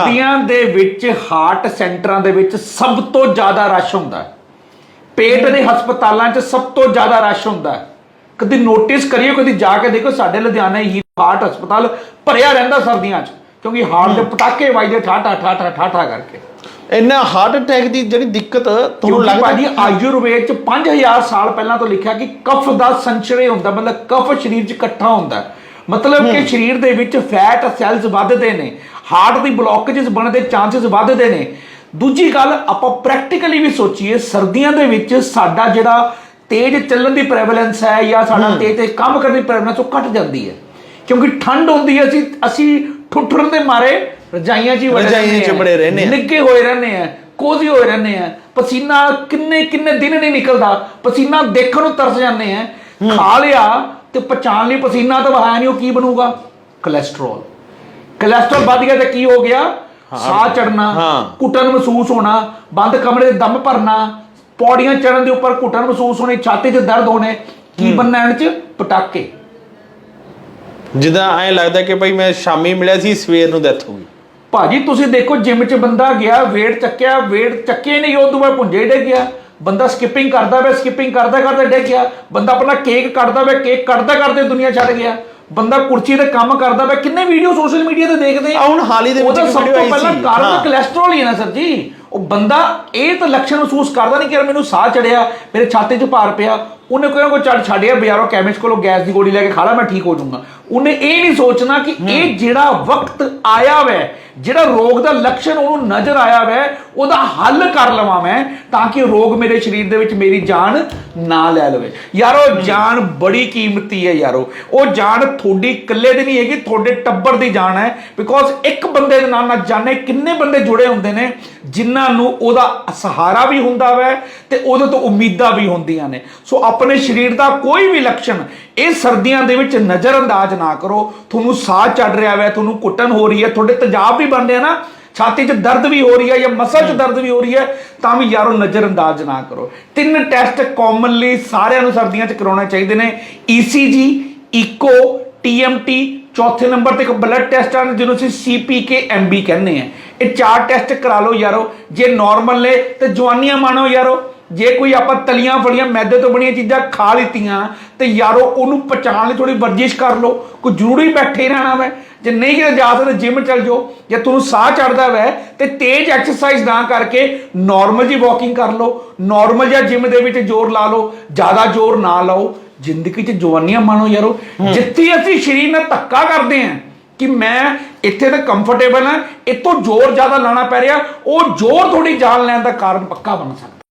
ਸਰਦੀਆਂ ਦੇ ਵਿੱਚ ਹਾਰਟ ਸੈਂਟਰਾਂ ਦੇ ਵਿੱਚ ਸਭ ਤੋਂ ਜ਼ਿਆਦਾ ਰਸ਼ ਹੁੰਦਾ ਹੈ। ਪੇਟ ਦੇ ਹਸਪਤਾਲਾਂ 'ਚ ਸਭ ਤੋਂ ਜ਼ਿਆਦਾ ਰਸ਼ ਹੁੰਦਾ ਹੈ। ਕਦੀ ਨੋਟਿਸ ਕਰਿਓ ਕਦੀ ਜਾ ਕੇ ਦੇਖੋ ਸਾਡੇ ਲੁਧਿਆਣਾ ਹੀ ਹਾਰਟ ਹਸਪਤਾਲ ਭਰਿਆ ਰਹਿੰਦਾ ਸਰਦੀਆਂ 'ਚ ਕਿਉਂਕਿ ਹਾਰਟ ਦੇ ਪਟਾਕੇ ਵੱਜਦੇ ਠਾਠਾ ਠਾਠਾ ਠਾਠਾ ਕਰਕੇ। ਇੰਨਾ ਹਾਰਟ ਅਟੈਕ ਦੀ ਜਿਹੜੀ ਦਿੱਕਤ ਤੁਹਾਨੂੰ ਲੱਗਦਾ? ਭਾਜੀ ਆਯੁਰਵੇਦ 'ਚ 5000 ਸਾਲ ਪਹਿਲਾਂ ਤੋਂ ਲਿਖਿਆ ਕਿ ਕਫ ਦਾ ਸੰਚਰੇ ਹੁੰਦਾ ਮਤਲਬ ਕਫ ਸਰੀਰ 'ਚ ਇਕੱਠਾ ਹੁੰਦਾ। ਮਤਲਬ ਕਿ ਸਰੀਰ ਦੇ ਵਿੱਚ ਫੈਟ ਸੈਲਸ ਵੱਧਦੇ ਨੇ ਹਾਰਟ ਦੀ ਬਲੌਕੇजेस ਬਣਨ ਦੇ ਚਾਂਸਸ ਵੱਧਦੇ ਨੇ। ਦੂਜੀ ਗੱਲ ਆਪਾਂ ਪ੍ਰੈਕਟੀਕਲੀ ਵੀ ਸੋਚੀਏ ਸਰਦੀਆਂ ਦੇ ਵਿੱਚ ਸਾਡਾ ਜਿਹੜਾ ਤੇਜ਼ ਚੱਲਣ ਦੀ ਪ੍ਰੈਵਲੈਂਸ ਹੈ ਜਾਂ ਸਾਡਾ ਤੇਜ਼ ਤੇ ਕੰਮ ਕਰਨ ਦੀ ਪ੍ਰੈਵਲੈਂਸ ਉਹ ਘਟ ਜਾਂਦੀ ਹੈ। ਕਿਉਂਕਿ ਠੰਡ ਹੁੰਦੀ ਹੈ ਅਸੀਂ ਅਸੀਂ ਠੁੱਠਰਨ ਦੇ ਮਾਰੇ ਰਜਾਈਆਂ 'ਚ ਹੀ ਵੜੇ ਰਜ਼ਾਈਆਂ 'ਚ ਰਹਿੰਦੇ ਹਾਂ। ਬੜੇ ਰਹਿੰਦੇ ਹਾਂ। ਨਿੱਘੇ ਹੋਏ ਰਹਿੰਦੇ ਆ ਕੋਜ਼ੀ ਹੋਏ ਰਹਿੰਦੇ ਆ ਪਸੀਨਾ ਕਿੰਨੇ ਕਿੰਨੇ ਦਿਨ ਨਹੀਂ ਨਿਕਲਦਾ। ਪਸੀਨਾ ਦੇਖਣ ਨੂੰ ਤਰਸ ਜਾਂਦੇ ਆ ਖਾ ਲਿਆ ਤੇ ਪਚਾਣ ਲਈ ਪਸੀਨਾ ਤਾਂ ਵਹਾਇਆ ਨਹੀਂ ਉਹ ਕੀ ਬਣੂਗਾ? ਕੋਲੇਸਟ੍ਰੋਲ ਕੋਲੇਸਟ੍ਰੋਲ ਵੱਧ ਗਿਆ ਤੇ ਕੀ ਹੋ ਗਿਆ? ਸਾਹ ਚੜਨਾ ਹਾਂ। ਘੁੱਟਣ ਮਹਿਸੂਸ ਹੋਣਾ ਬੰਦ ਕਮਰੇ ਦੇ ਦਮ ਭਰਨਾ ਪੌੜੀਆਂ ਚੜਨ ਦੇ ਉੱਪਰ ਘੁੱਟਣ ਮਹਿਸੂਸ ਹੋਣੇ ਛਾਤੀ 'ਚ ਦਰਦ ਹੋਣੇ ਕੀ ਬੰਨਾ ਇਹਨਾਂ 'ਚ? ਪਟਾਕੇ। ਜਿੱਦਾਂ ਐਂ ਲੱਗਦਾ ਕਿ ਭਾਈ ਮੈਂ ਸ਼ਾਮੀ ਮਿਲਿਆ ਸੀ ਸਵੇਰ ਨੂੰ ਡੈਥ ਹੋ ਗਈ। ਭਾਜੀ ਤੁਸੀਂ ਦੇਖੋ ਜਿਮ 'ਚ ਬੰਦਾ ਗਿਆ weight ਚੱਕਿਆ weight ਚੱਕੇ ਨਹੀਂ ਉਹ ਤੋਂ ਬਾਅਦ ਪੁੰਜੇ ਡੇ ਗਿਆ। ਬੰਦਾ ਸਕਿਪਿੰਗ ਕਰਦਾ ਵੇ ਸਕਿਪਿੰਗ ਕਰਦਾ ਕਰਦਾ ਡੇ ਗਿਆ। ਬੰਦਾ ਆਪਣਾ ਕੇਕ ਕੱਟਦਾ ਵੇ ਕੇਕ ਕੱਟਦਾ ਕਰਦੇ ਦੁਨੀਆ ਛੱਡ ਗਿਆ। ਬੰਦਾ ਕੁਰਸੀ ਤੇ ਕੰਮ ਕਰਦਾ ਵੇ ਕਿੰਨੇ ਵੀਡੀਓ ਸੋਸ਼ਲ ਮੀਡੀਆ ਤੇ ਦੇਖਦੇ ਆਹ ਹੁਣ ਹਾਲ ਦੇ ਵਿੱਚ ਇੱਕ ਸਭ ਤੋਂ ਪਹਿਲਾਂ। ਕਾਰਨ ਤਾਂ। ਕੋਲੇਸਟ੍ਰੋਲ ਹੀ ਹੈ ਨਾ ਸਰ ਜੀ। ਉਹ ਬੰਦਾ ਇਹ ਤਾਂ ਲੱਛਣ ਮਹਿਸੂਸ ਕਰਦਾ ਨਹੀਂ ਕਿ ਯਾਰ ਮੈਨੂੰ ਸਾਹ ਚੜਿਆ ਮੇਰੇ ਛਾਤੀ 'ਚ ਭਾਰ ਪਿਆ। ਉਹਨੇ ਕੋਈ ਕੋਈ ਛੱਡ ਛੱਡਿਆ ਬਾਜ਼ਾਰੋਂ ਕੈਮਿਸਟ ਕੋਲੋਂ ਗੈਸ ਦੀ ਗੋਲੀ ਲੈ ਕੇ ਖਾ ਲਾ ਮੈਂ ਠੀਕ ਹੋ ਜਾਊਂਗਾ। ਉਹਨੇ ਇਹ ਨਹੀਂ ਸੋਚਣਾ ਕਿ ਇਹ ਜਿਹੜਾ ਵਕਤ ਆਇਆ ਵੈ ਜਿਹੜਾ ਰੋਗ ਦਾ ਲੱਛਣ ਉਹਨੂੰ ਨਜ਼ਰ ਆਇਆ ਵੈ ਉਹਦਾ ਹੱਲ ਕਰ ਲਵਾਂ ਮੈਂ ਤਾਂ ਕਿ ਰੋਗ ਮੇਰੇ ਸਰੀਰ ਦੇ ਵਿੱਚ ਮੇਰੀ ਜਾਨ ਨਾ ਲੈ ਲਵੇ। ਯਾਰੋ ਜਾਨ ਬੜੀ ਕੀਮਤੀ ਹੈ ਯਾਰੋ। ਉਹ ਜਾਨ ਤੁਹਾਡੀ ਇਕੱਲੇ ਦੀ ਨਹੀਂ ਹੈਗੀ ਤੁਹਾਡੇ ਟੱਬਰ ਦੀ ਜਾਨ ਹੈ। ਬਿਕੋਜ਼ ਇੱਕ ਬੰਦੇ ਦੇ ਨਾਲ ਨਾ ਜਾਣੇ ਕਿੰਨੇ ਬੰਦੇ ਜੁੜੇ ਹੁੰਦੇ ਨੇ ਜਿਨ੍ਹਾਂ ਨੂੰ ਉਹਦਾ ਸਹਾਰਾ ਵੀ ਹੁੰਦਾ ਵੈ ਤੇ ਉਹਦੇ ਤੋਂ ਉਮੀਦਾਂ ਵੀ ਹੁੰਦੀਆਂ ਨੇ। ਸੋ ਆਪਣੇ ਸਰੀਰ ਦਾ ਕੋਈ ਵੀ ਲੱਛਣ, ਇਹ ਸਰਦੀਆਂ ਦੇ ਵਿੱਚ ਨਜ਼ਰ ਅੰਦਾਜ਼ ਨਾ ਕਰੋ। ਤੁਹਾਨੂੰ ਸਾਹ ਚੜ ਰਿਹਾ ਵੈ, ਤੁਹਾਨੂੰ ਕੁੱਟਣ ਹੋ ਰਹੀ ਹੈ, ਤੁਹਾਡੇ ਤੇਜ਼ਾਬ ਵੀ ਬਣ ਰਿਹਾ ਨਾ, ਛਾਤੀ 'ਚ ਦਰਦ ਵੀ ਹੋ ਰਹੀ ਹੈ ਜਾਂ ਮਸਲ 'ਚ ਦਰਦ ਵੀ ਹੋ ਰਹੀ ਹੈ, ਤਾਂ ਵੀ ਯਾਰੋ ਨਜ਼ਰ ਅੰਦਾਜ਼ ਨਾ ਕਰੋ। ਤਿੰਨ ਟੈਸਟ ਕਾਮਨਲੀ ਸਾਰਿਆਂ ਨੂੰ ਸਰਦੀਆਂ 'ਚ ਕਰਾਉਣੇ ਚਾਹੀਦੇ ਨੇ। ECG ਇਕੋ TMT ਚੌਥੇ ਨੰਬਰ ਤੇ ਇੱਕ ਬਲੱਡ ਟੈਸਟ ਆ, ਜਿਹਨੂੰ ਅਸੀਂ CPK MB ਕਹਿੰਦੇ ਆ। ਇਹ ਚਾਰ ਟੈਸਟ ਕਰਾ ਲਓ ਯਾਰੋ, ਜੇ ਨਾਰਮਲ ਨੇ ਤੇ ਜਵਾਨੀਆਂ ਮਾਣੋ ਯਾਰੋ। ਜੇ ਕੋਈ ਆਪਾਂ ਤਲੀਆਂ ਫਲੀਆਂ ਮੈਦੇ ਤੋਂ ਬਣੀਆਂ ਚੀਜ਼ਾਂ ਖਾ ਲਿੱਤੀਆਂ ਤੇ ਯਾਰੋ ਉਹਨੂੰ ਪਚਾਣ ਲਈ ਥੋੜੀ ਵਰਜਿਸ਼ ਕਰ ਲਓ। ਕੋਈ ਜ਼ਰੂਰੀ ਬੈਠੇ ਰਹਿਣਾ ਵੈ। ਜੇ ਨਹੀਂ ਕਿਤੇ ਜਾ ਸਕਦੇ ਜਿਮ ਚੱਲ ਜਾਓ। ਜੇ ਤੁਹਾਨੂੰ ਸਾਹ ਚੜਦਾ ਵੈ ਤੇ ਤੇਜ਼ ਐਕਸਰਸਾਈਜ਼ ਨਾ ਕਰਕੇ ਨਾਰਮਲ ਜੀ ਵਾਕਿੰਗ ਕਰ ਲਓ। ਨਾਰਮਲ ਜਿਹਾ ਜਿਮ ਦੇ ਵਿੱਚ ਜ਼ੋਰ ਲਾ ਲਓ। ਜ਼ਿਆਦਾ ਜ਼ੋਰ ਨਾ ਲਾਓ। ਜ਼ਿੰਦਗੀ 'ਚ ਜਵਾਨੀਆਂ ਮਾਣੋ ਯਾਰੋ। ਜਿੱਥੇ ਅਸੀਂ ਸਰੀਰ ਨਾਲ ਧੱਕਾ ਕਰਦੇ ਆਂ ਕਿ ਮੈਂ ਇੱਥੇ ਤਾਂ ਕੰਫਰਟੇਬਲ ਹਾਂ ਇਤੋਂ ਜ਼ੋਰ ਜ਼ਿਆਦਾ ਲਾਣਾ ਪੈ ਰਿਹਾ ਉਹ ਜ਼ੋਰ ਥੋੜੀ ਜਾਨ ਲੈਣ ਦਾ ਕਾਰਨ ਪੱਕਾ ਬਣ ਸਕਦਾ।